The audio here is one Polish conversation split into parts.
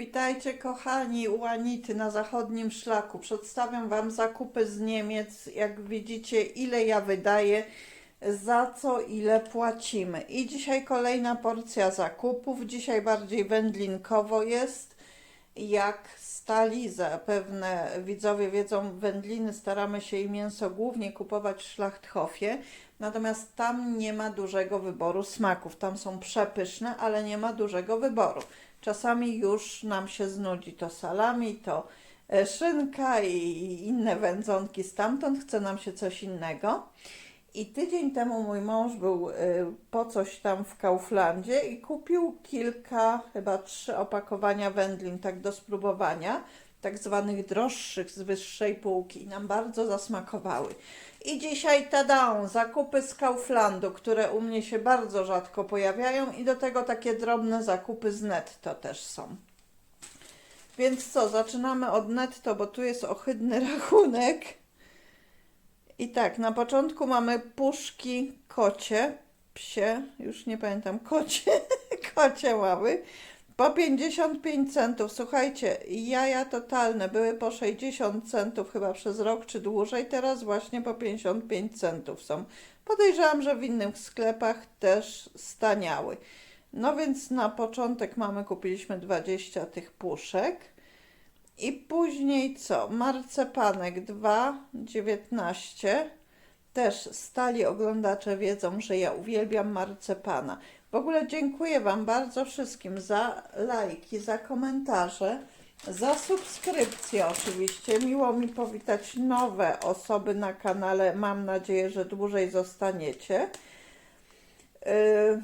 Witajcie kochani u Anity na zachodnim szlaku. Przedstawiam Wam zakupy z Niemiec. Jak widzicie, ile ja wydaję, za co ile płacimy. I dzisiaj kolejna porcja zakupów. Dzisiaj bardziej wędlinkowo jest. Jak stali, zapewne widzowie wiedzą, wędliny staramy się i mięso głównie kupować w Schlachthofie. Natomiast tam nie ma dużego wyboru smaków. Tam są przepyszne, ale nie ma dużego wyboru. Czasami już nam się znudzi to salami, to e, szynka i inne wędzonki stamtąd. Chce nam się coś innego. I tydzień temu mój mąż był y, po coś tam w Kauflandzie i kupił kilka, chyba trzy opakowania wędlin, tak do spróbowania, tak zwanych droższych z wyższej półki. I nam bardzo zasmakowały. I dzisiaj tada, zakupy z Kauflandu, które u mnie się bardzo rzadko pojawiają i do tego takie drobne zakupy z netto też są. Więc co, zaczynamy od netto, bo tu jest ohydny rachunek. I tak, na początku mamy puszki kocie, psie, już nie pamiętam, kocie, kocie mamy, po 55 centów. Słuchajcie, jaja totalne były po 60 centów chyba przez rok czy dłużej, teraz właśnie po 55 centów są. Podejrzewam, że w innych sklepach też staniały. No więc na początek mamy, kupiliśmy 20 tych puszek. I później co? Marcepanek 2,19. Też stali oglądacze wiedzą, że ja uwielbiam marcepana. W ogóle dziękuję Wam bardzo wszystkim za lajki, za komentarze, za subskrypcje oczywiście. Miło mi powitać nowe osoby na kanale. Mam nadzieję, że dłużej zostaniecie. Yy,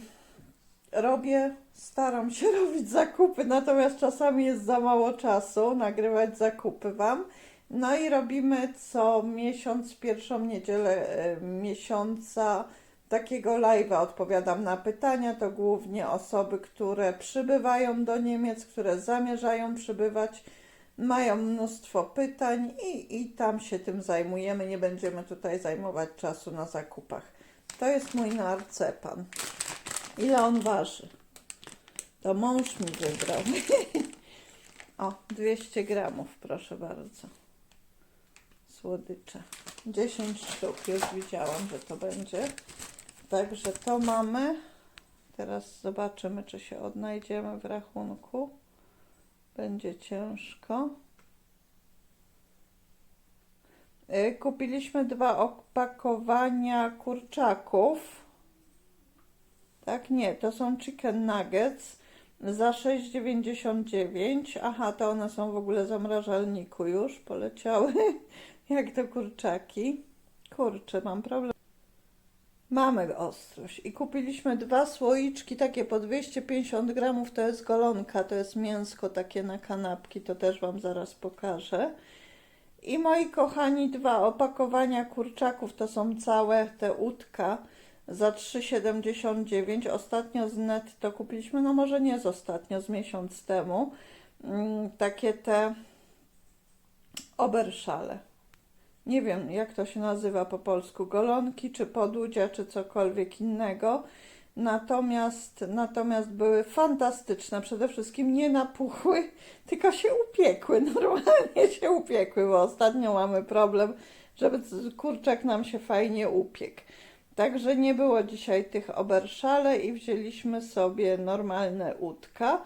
robię, staram się robić zakupy, natomiast czasami jest za mało czasu nagrywać zakupy Wam. No i robimy co miesiąc, pierwszą niedzielę e, miesiąca takiego live'a. Odpowiadam na pytania. To głównie osoby, które przybywają do Niemiec, które zamierzają przybywać, mają mnóstwo pytań i, i tam się tym zajmujemy. Nie będziemy tutaj zajmować czasu na zakupach. To jest mój narcepan. Ile on waży? To mąż mi wybrał. o, 200 gramów, proszę bardzo. Słodycze. 10 sztuk, już widziałam, że to będzie. Także to mamy. Teraz zobaczymy, czy się odnajdziemy w rachunku. Będzie ciężko. Y, Kupiliśmy dwa opakowania kurczaków. Tak, nie, to są chicken nuggets za 6,99. Aha, to one są w ogóle w zamrażalniku już, poleciały jak to kurczaki. Kurczę, mam problem. Mamy ostrość i kupiliśmy dwa słoiczki takie po 250 gramów, to jest golonka, to jest mięsko takie na kanapki, to też Wam zaraz pokażę. I moi kochani, dwa opakowania kurczaków, to są całe te łódka za 3,79. Ostatnio z netto kupiliśmy, no może nie z ostatnio, z miesiąc temu, mm, takie te oberszale. Nie wiem, jak to się nazywa po polsku, golonki, czy podłudzia, czy cokolwiek innego. Natomiast, natomiast były fantastyczne. Przede wszystkim nie napuchły, tylko się upiekły. Normalnie się upiekły, bo ostatnio mamy problem, żeby kurczak nam się fajnie upiekł. Także nie było dzisiaj tych oberszale i wzięliśmy sobie normalne łódka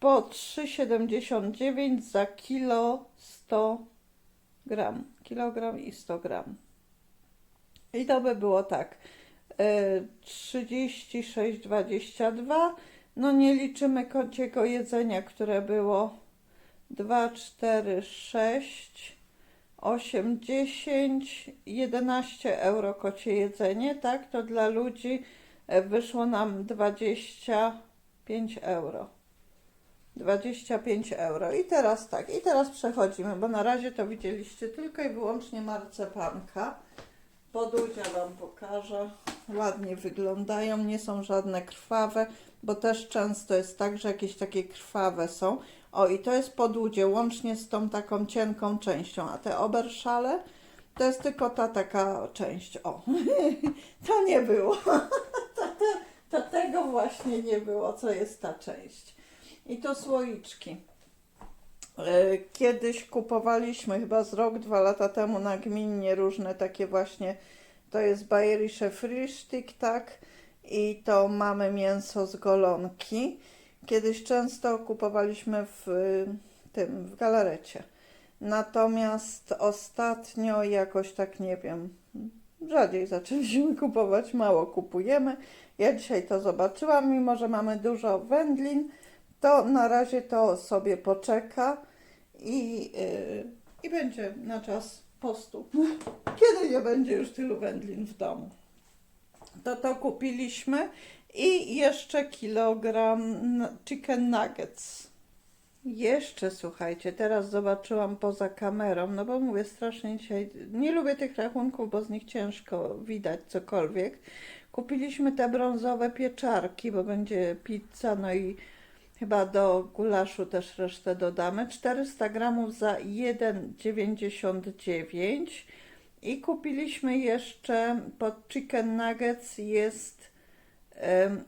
po 3,79 za kilo 100 gram. Kilogram i 100 gram. I to by było tak. y, 36,22. No nie liczymy kociego jedzenia, które było 2, 4, 6, 8, 10, 11 euro kocie jedzenie, tak? To dla ludzi e, wyszło nam 25 euro. 25 euro. I teraz tak, i teraz przechodzimy, bo na razie to widzieliście tylko i wyłącznie marcepanka. Podłudzia Wam pokażę. Ładnie wyglądają, nie są żadne krwawe, bo też często jest tak, że jakieś takie krwawe są. O, i to jest podłudzie, łącznie z tą taką cienką częścią, a te oberszale to jest tylko ta taka część. O, to nie było. To, to, to tego właśnie nie było, co jest ta część. I tu słoiczki. E, Kiedyś kupowaliśmy chyba z rok, dwa lata temu na gminnie różne takie właśnie, to jest Bayerische Frühstück, tak? I to mamy mięso z golonki. Kiedyś często kupowaliśmy w y, tym, w galarecie. Natomiast ostatnio jakoś tak nie wiem, rzadziej zaczęliśmy kupować, mało kupujemy. Ja dzisiaj to zobaczyłam, mimo że mamy dużo wędlin, to na razie to sobie poczeka i, yy, i będzie na czas postu. Kiedy nie będzie już tylu wędlin w domu. To to kupiliśmy i jeszcze kilogram chicken nuggets. Jeszcze słuchajcie, teraz zobaczyłam poza kamerą, no bo mówię strasznie dzisiaj, nie lubię tych rachunków, bo z nich ciężko widać cokolwiek. Kupiliśmy te brązowe pieczarki, bo będzie pizza, no i chyba do gulaszu też resztę dodamy. 400 gramów za 1,99 i kupiliśmy jeszcze pod chicken nuggets jest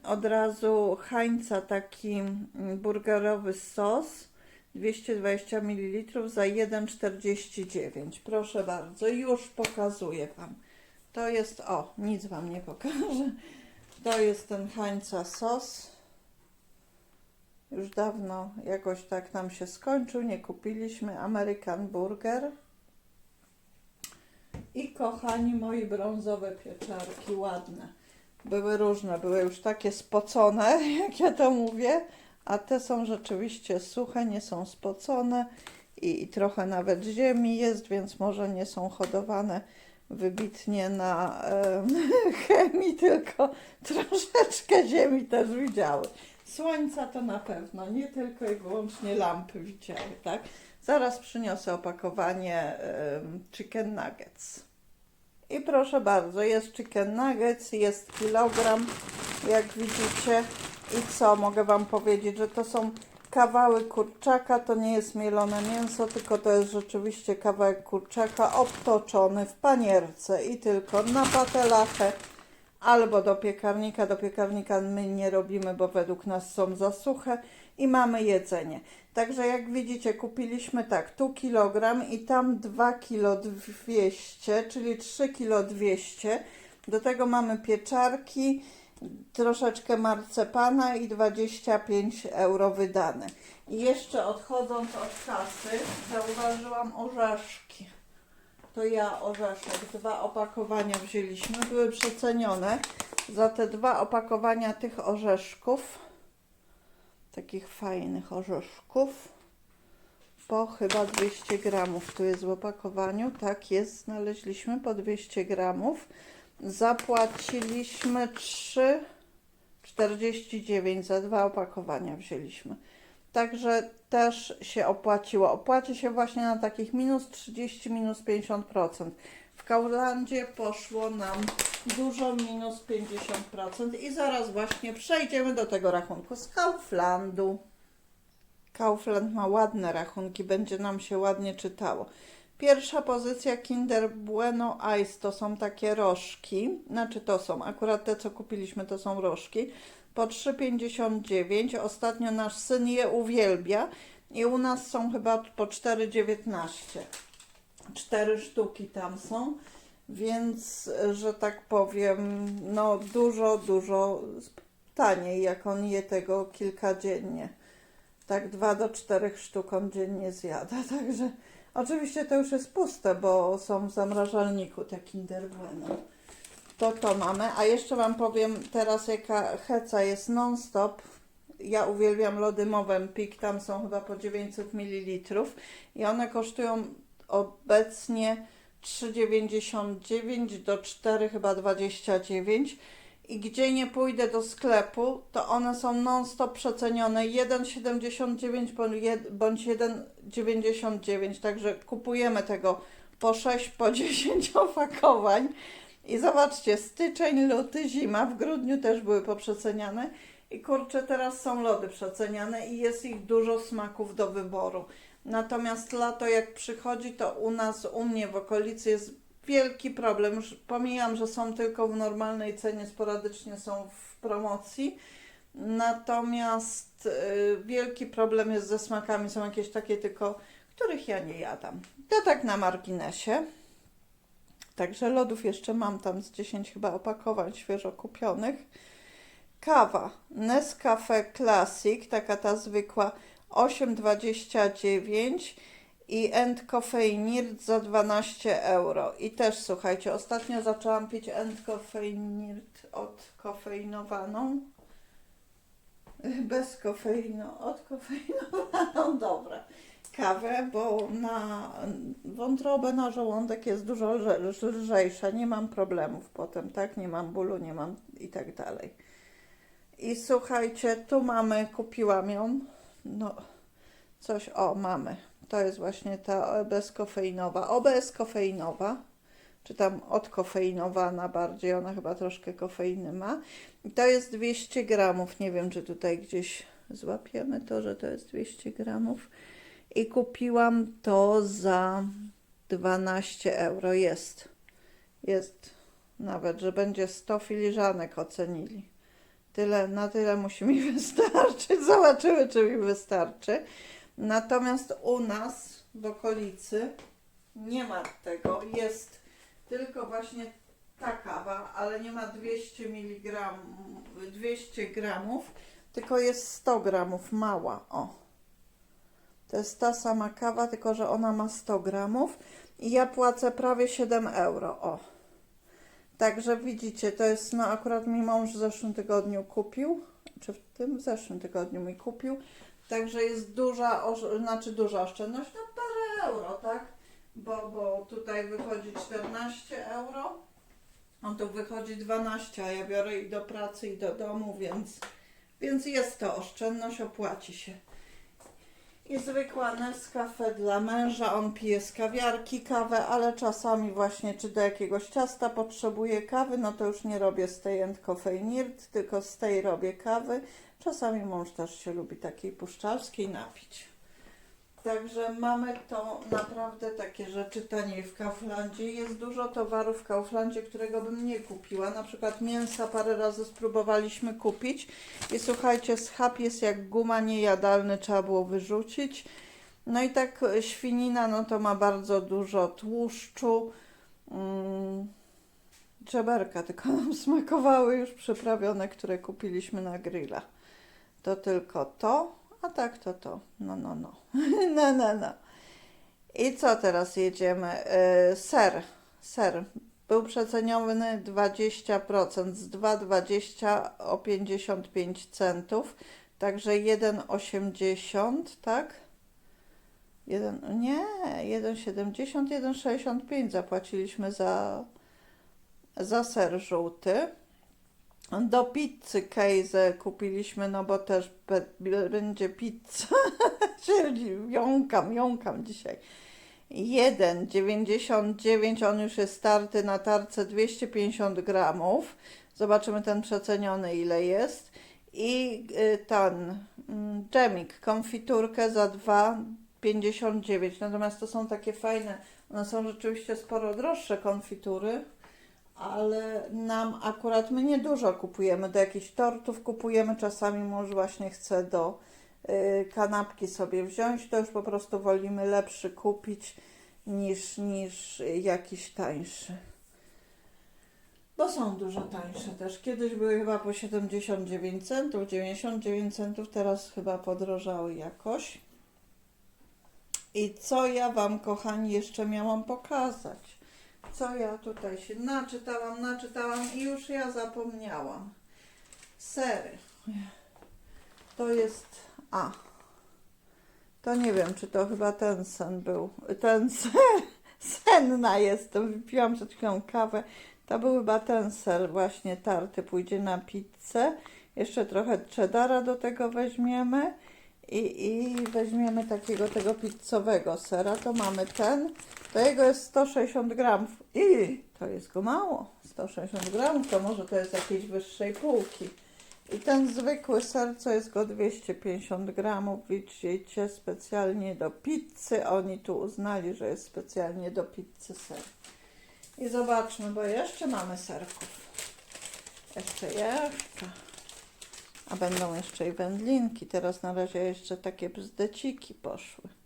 od razu Heinza taki mm, burgerowy sos 220 ml za 1,49. Proszę bardzo, już pokazuję Wam. To jest, o, nic Wam nie pokażę. To jest ten Heinza sos. Już dawno jakoś tak nam się skończył, nie kupiliśmy American Burger. I kochani moi brązowe pieczarki, ładne. Były różne, były już takie spocone, jak ja to mówię, a te są rzeczywiście suche, nie są spocone i, i trochę nawet ziemi jest, więc może nie są hodowane wybitnie na em, chemii, tylko troszeczkę ziemi też widziały. Słońca to na pewno, nie tylko i wyłącznie lampy widziały, tak? Zaraz przyniosę opakowanie chicken nuggets. I proszę bardzo, jest chicken nuggets, jest kilogram, jak widzicie. I co, mogę Wam powiedzieć, że to są kawały kurczaka, to nie jest mielone mięso, tylko to jest rzeczywiście kawałek kurczaka obtoczony w panierce i tylko na patelachę albo do piekarnika. Do piekarnika my nie robimy, bo według nas są za suche i mamy jedzenie. Także jak widzicie, kupiliśmy tak, tu kilogram i tam 2 kilo 200, czyli 3 kilo 200. Do tego mamy pieczarki, troszeczkę marcepana i 25 euro wydane. I jeszcze odchodząc od kasy, zauważyłam orzeszki. To ja orzeszek, dwa opakowania wzięliśmy, były przecenione. Za te dwa opakowania tych orzeszków, takich fajnych orzeszków, po chyba 200 gramów. Tu jest w opakowaniu, tak jest, znaleźliśmy po 200 gramów. Zapłaciliśmy 3,49 za dwa opakowania wzięliśmy. Także też się opłaciło. Opłaci się właśnie na takich minus 30, minus 50%. W Kauflandzie poszło nam dużo minus 50% i zaraz właśnie przejdziemy do tego rachunku z Kauflandu. Kaufland ma ładne rachunki, będzie nam się ładnie czytało. Pierwsza pozycja Kinder Bueno Ice to są takie rożki, znaczy to są, akurat te co kupiliśmy to są rożki, po 3,59. Ostatnio nasz syn je uwielbia i u nas są chyba po 4,19. Cztery sztuki tam są, więc że tak powiem, no dużo, dużo taniej, jak on je tego kilka dziennie. Tak dwa do czterech sztuk on dziennie zjada, także oczywiście to już jest puste, bo są w zamrażalniku te Kinder Bueno. To to mamy, a jeszcze Wam powiem teraz jaka heca jest non-stop. Ja uwielbiam lody Movenpick, tam są chyba po 900 ml i one kosztują obecnie 3,99 do 4 chyba 29 i gdzie nie pójdę do sklepu, to one są non-stop przecenione. 1,79 bądź jed- bądź 1,99, także kupujemy tego po 6, po 10 opakowań. I zobaczcie, styczeń, luty, zima, w grudniu też były poprzeceniane i kurczę, teraz są lody przeceniane i jest ich dużo smaków do wyboru. Natomiast lato jak przychodzi, to u nas, u mnie w okolicy jest wielki problem. Już pomijam, że są tylko w normalnej cenie, sporadycznie są w promocji. Natomiast y, wielki problem jest ze smakami, są jakieś takie tylko, których ja nie jadam. To tak na marginesie. Także lodów jeszcze mam tam z 10 chyba opakowań świeżo kupionych. Kawa Nescafe Classic, taka ta zwykła 8,29 i End Coffeinirt za 12 euro. I też słuchajcie, ostatnio zaczęłam pić End Coffeinirt odkofeinowaną. Bez kofeinu, odkofeinowaną, dobra. Kawę, bo na wątrobę, na żołądek jest dużo lże- lżejsza. Nie mam problemów potem, tak? Nie mam bólu, nie mam i tak dalej. I słuchajcie, tu mamy, kupiłam ją. No, coś, o, mamy. To jest właśnie ta bezkofeinowa. Kofeinowa, czy tam odkofeinowana bardziej, ona chyba troszkę kofeiny ma. I to jest 200 gramów. Nie wiem, czy tutaj gdzieś złapiemy to, że to jest 200 gramów. I kupiłam to za 12 euro. Jest. Jest. Nawet, że będzie 100 filiżanek ocenili. Tyle, na tyle musi mi wystarczyć. Zobaczymy, czy mi wystarczy. Natomiast u nas w okolicy nie ma tego. Jest tylko właśnie ta kawa, ale nie ma 200 mg, 200 gramów, tylko jest 100 gramów, mała. O. To jest ta sama kawa, tylko że ona ma 100 gramów i ja płacę prawie 7 euro. O. Także widzicie, to jest, no akurat mi mąż w zeszłym tygodniu kupił, czy w tym zeszłym tygodniu mi kupił, także jest duża, znaczy duża oszczędność, no parę euro, tak? Bo, bo tutaj wychodzi 14 euro, on tu wychodzi 12, a ja biorę i do pracy i do domu, więc, więc jest to oszczędność, opłaci się. I zwykła Nescafe dla męża, on pije z kawiarki kawę, ale czasami właśnie czy do jakiegoś ciasta potrzebuje kawy, no to już nie robię z tej tylko z tej robię kawy. Czasami mąż też się lubi takiej puszczalskiej napić. Także mamy to naprawdę takie rzeczy taniej w Kauflandzie. Jest dużo towarów w Kauflandzie, którego bym nie kupiła. Na przykład mięsa parę razy spróbowaliśmy kupić i słuchajcie, schab jest jak guma niejadalny, trzeba było wyrzucić. No i tak e, świnina, no to ma bardzo dużo tłuszczu. Mm, Żeberka tylko nam smakowały już przyprawione, które kupiliśmy na grilla. To tylko to, a tak to to. No, no, no. no, no, no. I co teraz jedziemy? Yy, ser. Ser. Był przeceniony 20%, z 2,20 o 55 centów, także 1,80, tak? Jeden, nie, 1,70, 1,65 zapłaciliśmy za, za ser żółty. Do pizzy Kejze kupiliśmy, no bo też będzie pizza. Jąkam, jąkam dzisiaj. 1,99, on już jest starty na tarce 250 gramów. Zobaczymy ten przeceniony ile jest. I y, ten mm, dżemik, konfiturkę za 2,59. Natomiast to są takie fajne, one są rzeczywiście sporo droższe konfitury ale nam akurat my nie dużo kupujemy. Do jakichś tortów kupujemy, czasami mąż właśnie chce do y, kanapki sobie wziąć, to już po prostu wolimy lepszy kupić niż, niż jakiś tańszy. Bo są dużo tańsze też. Kiedyś były chyba po 79 centów, 99 centów, teraz chyba podrożały jakoś. I co ja Wam, kochani, jeszcze miałam pokazać? Co ja tutaj się naczytałam, naczytałam i już ja zapomniałam. Sery. To jest. A. To nie wiem, czy to chyba ten sen był. Ten ser. Senna jestem. Wypiłam przed chwilą kawę. To był chyba ten ser właśnie tarty. Pójdzie na pizzę. Jeszcze trochę cheddara do tego weźmiemy. I, I weźmiemy takiego tego pizzowego sera. To mamy ten. To jego jest 160 gramów. I to jest go mało. 160 gramów to może to jest jakiejś wyższej półki. I ten zwykły ser, co jest go 250 gramów, widzicie, specjalnie do pizzy. Oni tu uznali, że jest specjalnie do pizzy ser. I zobaczmy, bo jeszcze mamy serków. Jeszcze, jeszcze. A będą jeszcze i wędlinki. Teraz na razie jeszcze takie bzdeciki poszły.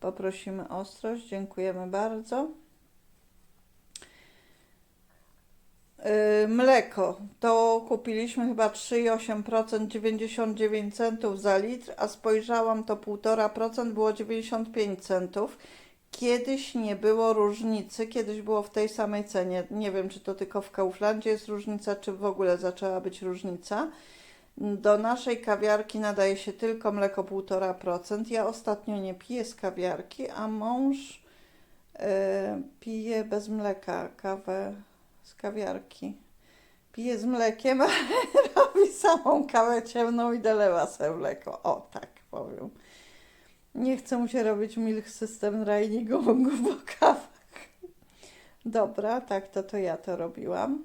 Poprosimy ostrość. Dziękujemy bardzo. Yy, mleko to kupiliśmy chyba 3,8%, 99 centów za litr, a spojrzałam to 1,5% było 95 centów. Kiedyś nie było różnicy, kiedyś było w tej samej cenie. Nie wiem, czy to tylko w Kauflandzie jest różnica, czy w ogóle zaczęła być różnica. Do naszej kawiarki nadaje się tylko mleko 1,5%. Ja ostatnio nie piję z kawiarki, a mąż e, pije bez mleka kawę z kawiarki. Pije z mlekiem, ale robi samą kawę ciemną i dolewa sobie mleko. O, tak powiem. Nie chce mu się robić milk system Reinigung po kawach. Dobra, tak, to to ja to robiłam.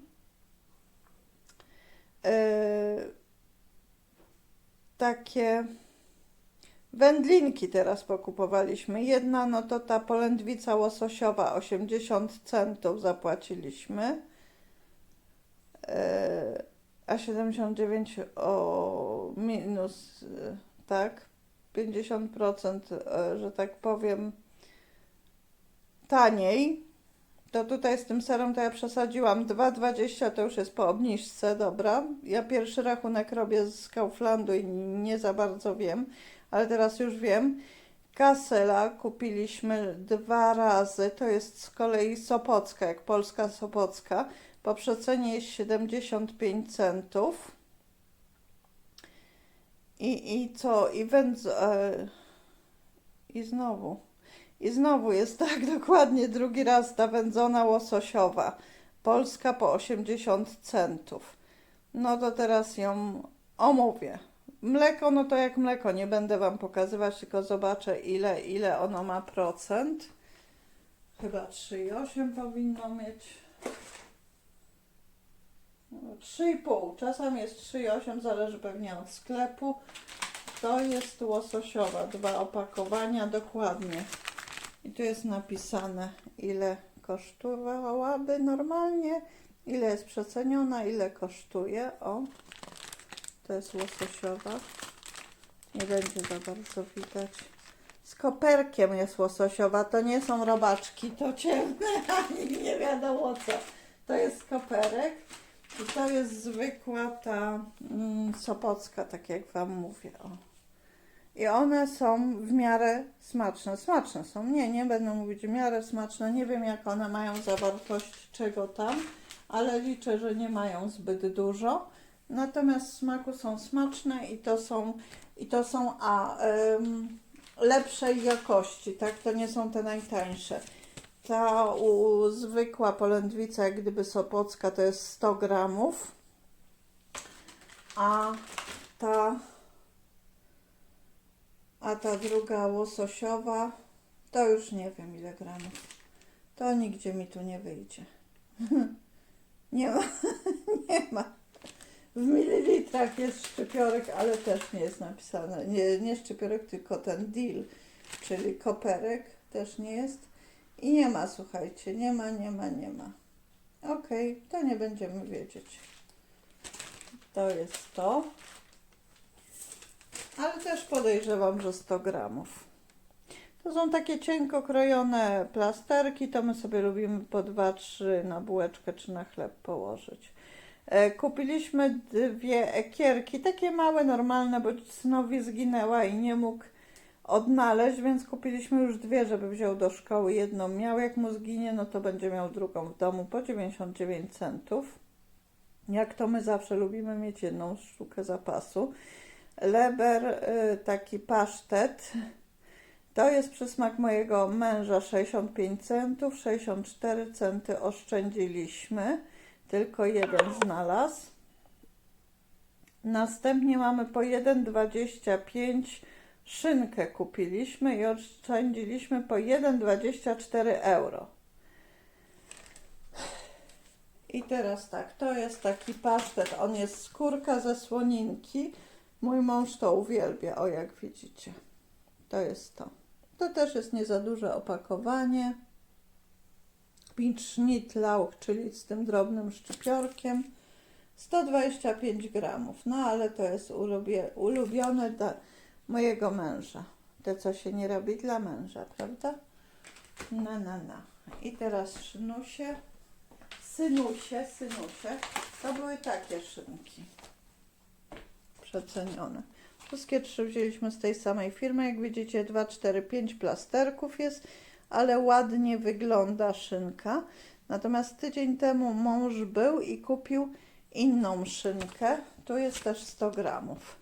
Yy, takie wędlinki teraz pokupowaliśmy. Jedna, no to ta polędwica łososiowa, 80 centów zapłaciliśmy. Yy, a 79 o minus, yy, tak, 50%, e, że tak powiem, taniej. To tutaj z tym serem to ja przesadziłam. 2,20 to już jest po obniżce, dobra. Ja pierwszy rachunek robię z Kauflandu i nie za bardzo wiem, ale teraz już wiem. Kasela kupiliśmy dwa razy, to jest z kolei Sopocka, jak polska Sopocka. Po przecenie jest 75 centów. I, i co? I wędz... E, I znowu. I znowu jest tak dokładnie drugi raz ta wędzona łososiowa. Polska po 80 centów. No to teraz ją omówię. Mleko, no to jak mleko, nie będę Wam pokazywać, tylko zobaczę ile, ile ono ma procent. Chyba 3,8 powinno mieć. No, 3,5. Czasem jest 3,8, zależy pewnie od sklepu. To jest łososiowa, dwa opakowania dokładnie. I tu jest napisane, ile kosztowałaby normalnie, ile jest przeceniona, ile kosztuje. O, to jest łososiowa. Nie będzie za bardzo widać. Z koperkiem jest łososiowa, to nie są robaczki, to ciemne, ani nie wiadomo co. To jest koperek. I to jest zwykła ta mm, sopocka, tak jak Wam mówię. O. I one są w miarę smaczne. Smaczne są. Nie, nie będę mówić w miarę smaczne. Nie wiem, jak one mają zawartość czego tam, ale liczę, że nie mają zbyt dużo. Natomiast smaku są smaczne i to są, i to są a, ym, lepszej jakości, tak? To nie są te najtańsze. Ta u, zwykła polędwica, jak gdyby sopocka, to jest 100 gramów, a ta, a ta druga łososiowa, to już nie wiem ile gramów. To nigdzie mi tu nie wyjdzie. nie ma, nie ma. W mililitrach jest szczypiorek, ale też nie jest napisane. Nie, nie szczypiorek, tylko ten deal, czyli koperek też nie jest. I nie ma, słuchajcie, nie ma, nie ma, nie ma. Okej, to nie będziemy wiedzieć. To jest to. Ale też podejrzewam, że 100 gramów. To są takie cienko krojone plasterki, to my sobie lubimy po 2-3 na bułeczkę czy na chleb położyć. E, Kupiliśmy dwie ekierki, takie małe, normalne, bo synowi zginęła i nie mógł odnaleźć, więc kupiliśmy już dwie, żeby wziął do szkoły. Jedną miał, jak mu zginie, no to będzie miał drugą w domu po 99 centów. Jak to my zawsze lubimy mieć jedną sztukę zapasu. Leber, y, taki pasztet, to jest przysmak mojego męża 65 centów, 64 centy oszczędziliśmy, tylko jeden znalazł. Następnie mamy po 1,25 szynkę kupiliśmy i oszczędziliśmy po 1,24 euro. I teraz tak, to jest taki pasztet, on jest skórka ze słoninki. Mój mąż to uwielbia, o jak widzicie. To jest to. To też jest nie za duże opakowanie. Pitch Schnittlauch, czyli z tym drobnym szczypiorkiem. 125 gramów. No ale to jest ulubione dla mojego męża. To co się nie robi dla męża, prawda? Na, na, na. I teraz szynusie, synusie, synusie. To były takie szynki. Przecenione. Wszystkie trzy wzięliśmy z tej samej firmy. Jak widzicie, 2, 4, 5 plasterków jest, ale ładnie wygląda szynka. Natomiast tydzień temu mąż był i kupił inną szynkę. Tu jest też 100 gramów.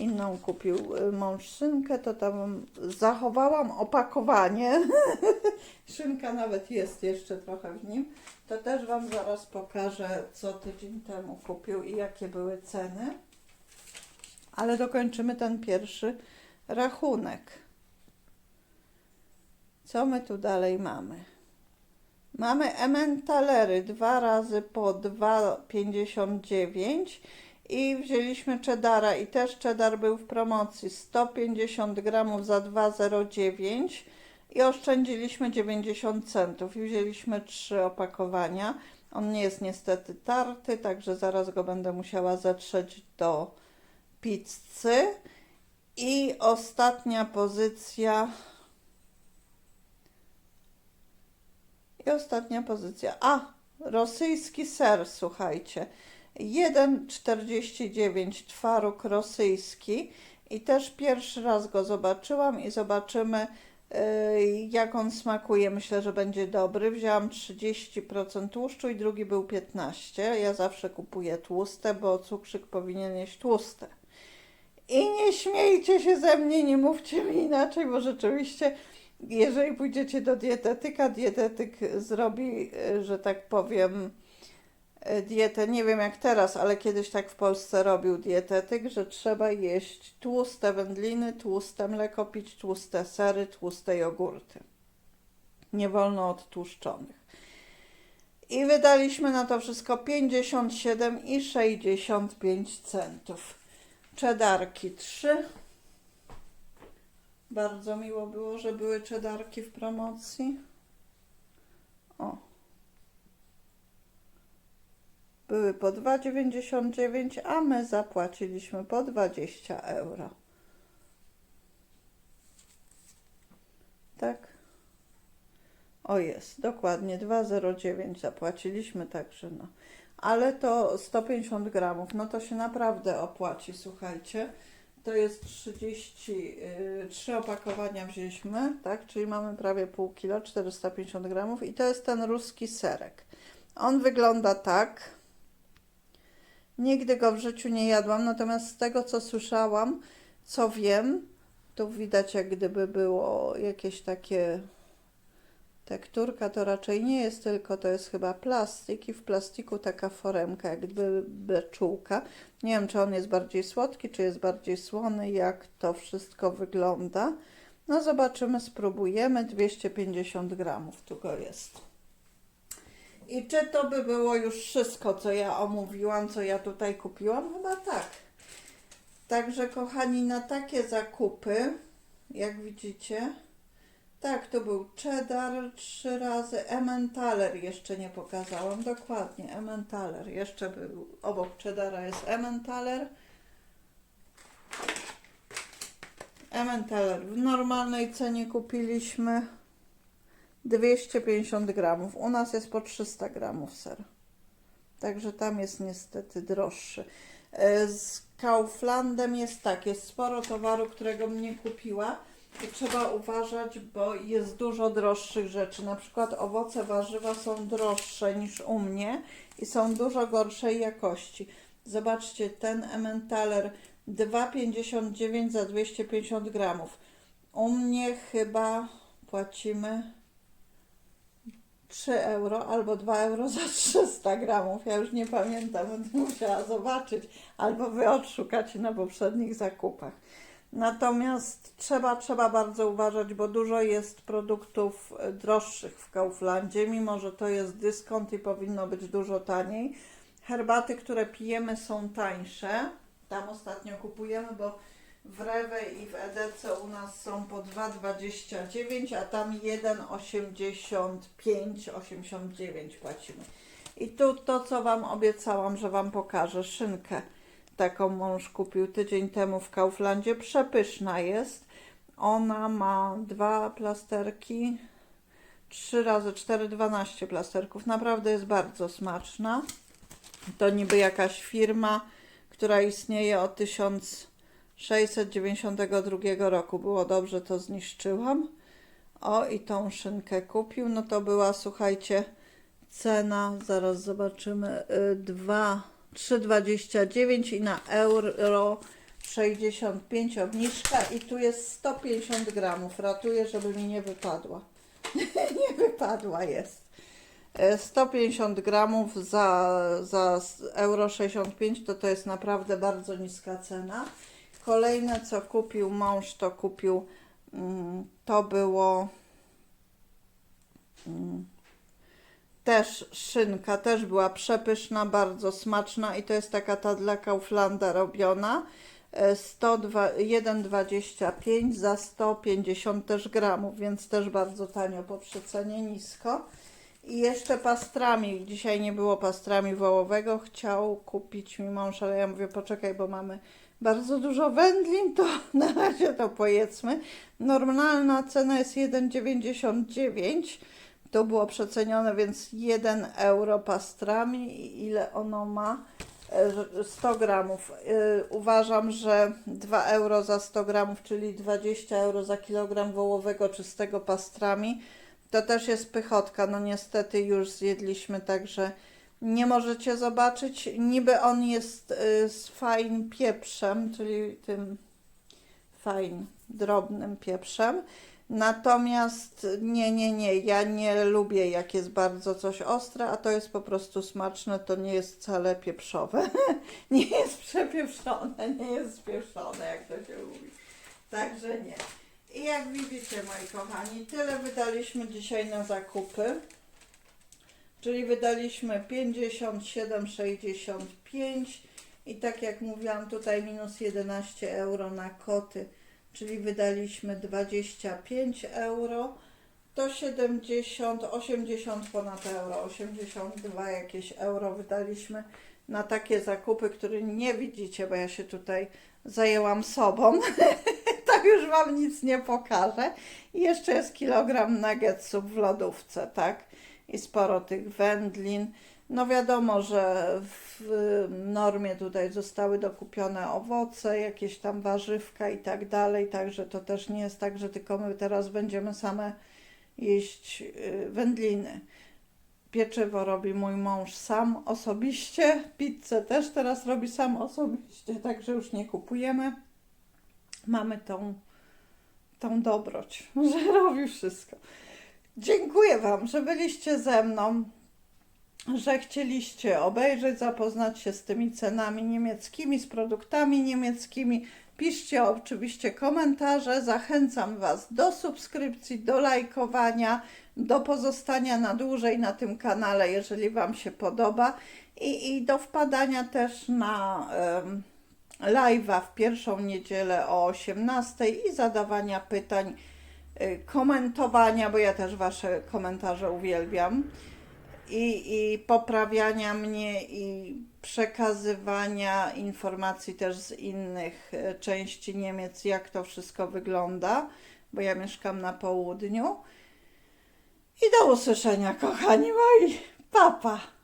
Inną kupił y, mąż szynkę, to tam zachowałam opakowanie. Szynka nawet jest jeszcze trochę w nim. To też Wam zaraz pokażę, co tydzień temu kupił i jakie były ceny. Ale dokończymy ten pierwszy rachunek. Co my tu dalej mamy? Mamy ementalery dwa razy po 2,59 i wzięliśmy cheddara i też cheddar był w promocji 150 gramów za 2,09 i oszczędziliśmy 90 centów i wzięliśmy trzy opakowania. On nie jest niestety tarty, także zaraz go będę musiała zetrzeć do pizzy. I ostatnia pozycja. I ostatnia pozycja. A, rosyjski ser, słuchajcie. 1,49 twaróg rosyjski. I też pierwszy raz go zobaczyłam i zobaczymy, yy, jak on smakuje. Myślę, że będzie dobry. Wzięłam 30% tłuszczu i drugi był 15%. Ja zawsze kupuję tłuste, bo cukrzyk powinien jeść tłuste. I nie śmiejcie się ze mnie, nie mówcie mi inaczej, bo rzeczywiście, jeżeli pójdziecie do dietetyka, dietetyk zrobi, y, że tak powiem, y, dietę, nie wiem jak teraz, ale kiedyś tak w Polsce robił dietetyk, że trzeba jeść tłuste wędliny, tłuste mleko pić, tłuste sery, tłuste jogurty. Nie wolno odtłuszczonych. I wydaliśmy na to wszystko 57,65 centów czedarki 3. Bardzo miło było, że były czedarki w promocji. O. Były po 2,99, a my zapłaciliśmy po 20 euro. Tak? O jest, dokładnie 2,09 zapłaciliśmy, także no ale to 150 gramów, no to się naprawdę opłaci, słuchajcie. To jest 33 opakowania wzięliśmy, tak, czyli mamy prawie pół kilo, 450 gramów i to jest ten ruski serek. On wygląda tak. Nigdy go w życiu nie jadłam, natomiast z tego co słyszałam, co wiem, tu widać jak gdyby było jakieś takie Tekturka to raczej nie jest tylko, to jest chyba plastik i w plastiku taka foremka, jak gdyby beczułka. Nie wiem, czy on jest bardziej słodki, czy jest bardziej słony, jak to wszystko wygląda. No zobaczymy, spróbujemy. 250 gramów tu go jest. I czy to by było już wszystko, co ja omówiłam, co ja tutaj kupiłam? Chyba tak. Także kochani, na takie zakupy, jak widzicie, tak, to był cheddar trzy razy, Emmentaler jeszcze nie pokazałam, dokładnie, Emmentaler, jeszcze był, obok cheddara jest Emmentaler. Emmentaler w normalnej cenie kupiliśmy 250 gramów, u nas jest po 300 gramów ser, także tam jest niestety droższy. E, z Kauflandem jest tak, jest sporo towaru, którego mnie kupiła, i trzeba uważać, bo jest dużo droższych rzeczy. Na przykład owoce, warzywa są droższe niż u mnie i są dużo gorszej jakości. Zobaczcie, ten Emmentaler 2,59 za 250 gramów. U mnie chyba płacimy 3 euro albo 2 euro za 300 gramów. Ja już nie pamiętam, będę musiała zobaczyć albo wy odszukacie na poprzednich zakupach. Natomiast trzeba, trzeba bardzo uważać, bo dużo jest produktów e, droższych w Kauflandzie, mimo że to jest dyskont i powinno być dużo taniej. Herbaty, które pijemy są tańsze. Tam ostatnio kupujemy, bo w Rewe i w Edece u nas są po 2,29, a tam 1,85, 89 płacimy. I tu to, co Wam obiecałam, że Wam pokażę, szynkę. Taką mąż kupił tydzień temu w Kauflandzie. Przepyszna jest. Ona ma dwa plasterki, 3 razy 4, 12 plasterków. Naprawdę jest bardzo smaczna. To niby jakaś firma, która istnieje od 1692 roku. Było dobrze, to zniszczyłam. O, i tą szynkę kupił. No to była, słuchajcie, cena, zaraz zobaczymy, y, 2, 3,29 i na euro 65 obniżka i tu jest 150 gramów. Ratuję, żeby mi nie wypadła. nie wypadła jest. E, 150 gramów za, za euro 65 to to jest naprawdę bardzo niska cena. Kolejne co kupił mąż to kupił mm, to było mm, też szynka, też była przepyszna, bardzo smaczna i to jest taka ta dla Kauflanda robiona. E, 102 1,25 za 150 też gramów, więc też bardzo tanio po przecenie nisko. I jeszcze pastrami, dzisiaj nie było pastrami wołowego, chciał kupić mi mąż, ale ja mówię poczekaj, bo mamy bardzo dużo wędlin, to na razie to pojedzmy. Normalna cena jest 1,99 to było przecenione, więc 1 euro pastrami. Ile ono ma? E, 100 gramów. E, Uważam, że 2 euro za 100 gramów, czyli 20 euro za kilogram wołowego czystego pastrami, to też jest pychotka. No niestety już zjedliśmy, także nie możecie zobaczyć. Niby on jest e, z fajnym pieprzem, czyli tym fajn, drobnym pieprzem. Natomiast nie, nie, nie, ja nie lubię jak jest bardzo coś ostre, a to jest po prostu smaczne, to nie jest wcale pieprzowe. nie jest przepieprzone, nie jest spieszone, jak to się mówi. Także nie. I jak widzicie, moi kochani, tyle wydaliśmy dzisiaj na zakupy. Czyli wydaliśmy 57,65 i tak jak mówiłam, tutaj minus 11 euro na koty czyli wydaliśmy 25 euro, to 70, 80 ponad euro, 82 jakieś euro wydaliśmy na takie zakupy, które nie widzicie, bo ja się tutaj zajęłam sobą. tak już Wam nic nie pokażę. I jeszcze jest kilogram nuggetsów w lodówce, tak? I sporo tych wędlin. No wiadomo, że w normie tutaj zostały dokupione owoce, jakieś tam warzywka i tak dalej, także to też nie jest tak, że tylko my teraz będziemy same jeść y, wędliny. Pieczywo robi mój mąż sam osobiście, pizzę też teraz robi sam osobiście, także już nie kupujemy. Mamy tą, tą dobroć, że robi wszystko. Dziękuję Wam, że byliście ze mną że chcieliście obejrzeć, zapoznać się z tymi cenami niemieckimi, z produktami niemieckimi. Piszcie oczywiście komentarze. Zachęcam Was do subskrypcji, do lajkowania, do pozostania na dłużej na tym kanale, jeżeli Wam się podoba, i, i do wpadania też na um, live'a w pierwszą niedzielę o 18 i zadawania pytań, y, komentowania, bo ja też Wasze komentarze uwielbiam i, i poprawiania mnie i przekazywania informacji też z innych e, części Niemiec, jak to wszystko wygląda, bo ja mieszkam na południu. I do usłyszenia, kochani moi. Papa.